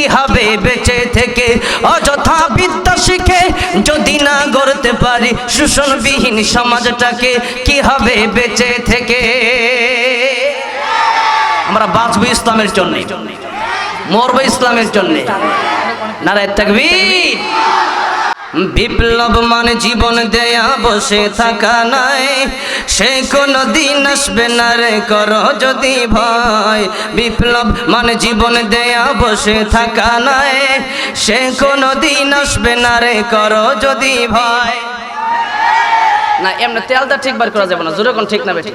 কি হবে বেঁচে থেকে? অযথা বিদ্যা শিখে যদি না গড়তে পারি শোষণবিহীন সমাজটাকে, কি হবে বেঁচে থেকে? আমরা বাঁচবো ইসলামের জন্য, মরবো ইসলামের জন্য। নারায় তাকবীর। বিপ্লব মানে জীবন দেয়া বসে থাকা নাই। সে কোনো দিন আসবে না রে করো যদি ভয়। বিপ্লব মানে জীবন দেয়া বসে থাকা নাই। সে কোনো দিন আসবে না রে করো যদি ভয়। না এমনি তেলটা ঠিকবার করা যাবে না জোরে কোন ঠিক না বেঠিক।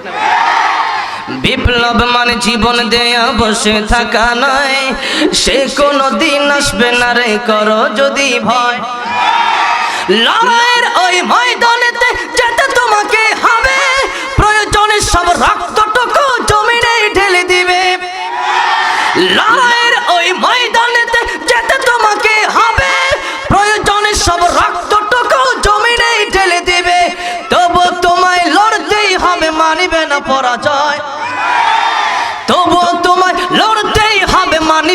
বিপ্লব মানে জীবন দেয়া বসে থাকা নয় সে কোনো দিন আসবে না রে করো যদি ভয়। লড়াইয়ের ওই ময়দানেতে যেতে তোমাকে হবে। প্রয়োজনে সব রক্তটুকু জমিনে ঢেলে দিবে। লড়াইয়ের ওই ময়দানেতে যেতে তোমাকে হবে। প্রয়োজনে সব রক্তটুকু জমিনে ঢেলে দিবে। তবু তোমায় লড়তেই হবে, মানিবে না পরাজয়। লড়তেই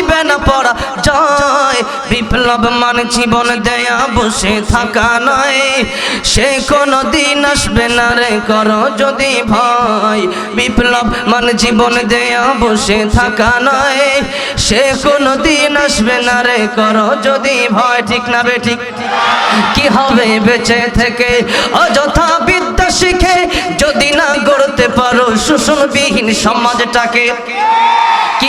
হবে না পড়া জয়। বিপ্লব মানে জীবন দেয়া বসে থাকা নয়। সে কোনো দিন আসবে না রে করো যদি ভয়। বিপ্লব মানে জীবন দেয়া বসে থাকা নয়। সে কোনো দিন আসবে না রে করো যদি ভয়। ঠিক না বে, ঠিক। কি হবে বেঁচে থেকে? অযথা বিদ্যা শিখে যদি না গড়তে পারো শোষণবিহীন সমাজটাকে।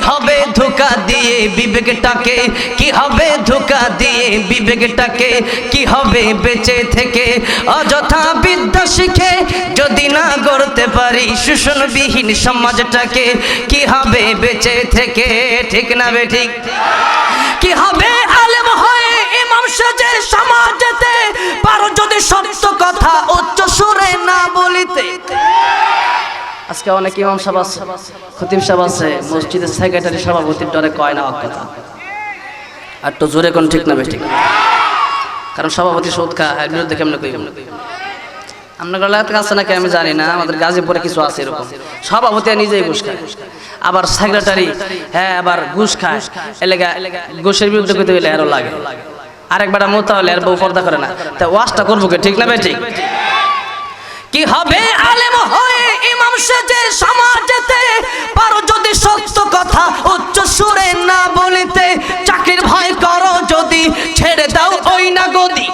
হবে ধোকা দিয়ে বিবেকটাকে? কি হবে ধোকা দিয়ে বিবেকটাকে? কি হবে বেঁচে থেকে? অযথা বিদ্যা শিখে যদি না গড়তে পারি শোষণবিহীন সমাজটাকে, কি হবে বেঁচে থেকে? ঠিক না বে ঠিক? কি হবে আলেম হয়ে ইমাম সেজে সমাজেতে? পারো যদি সত্য কথা উচ্চ আজকে অনেক ইমাম সাহেব আছে, খতিব সাহেব আছে, মসজিদের সেক্রেটারি সভাপতির ডরে কয় না কথা। আর তো জোরে কোন ঠিক না বেঠিক। কারণ সভাপতি সুদ খা, এর বিরুদ্ধে কেমনে কই আপনার এলাকাতে আছে নাকি আমি জানি না, আমাদের গাজীপুরে কিছু আছে এরকম। সভাপতি নিজেই ঘুষ খায়। আবার সেক্রেটারি হ্যাঁ আবার ঘুষ খায়। এলাকা ঘুষের বিরুদ্ধে কইতে গেলে আরও লাগে। আরেকবার মোতা হলে আর বউ পর্দা করে না। তা ওয়াশটা করব কি, ঠিক না বে ঠিক কি হবে আলেম হয়ে? সেজে সমাজেতে পারো যদি সত্য কথা, উচ্চ সুরে না বলিতে চাকরির ভয় করো যদি, ছেড়ে দাও ওই না গদি।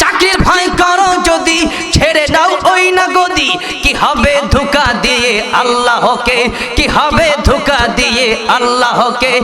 চাকরির ভয় করো যদি, ছেড়ে দাও ওই না গদি। কি হবে ধোকা দিয়ে আল্লাহকে? কি হবে ধোকা দিয়ে আল্লাহকে?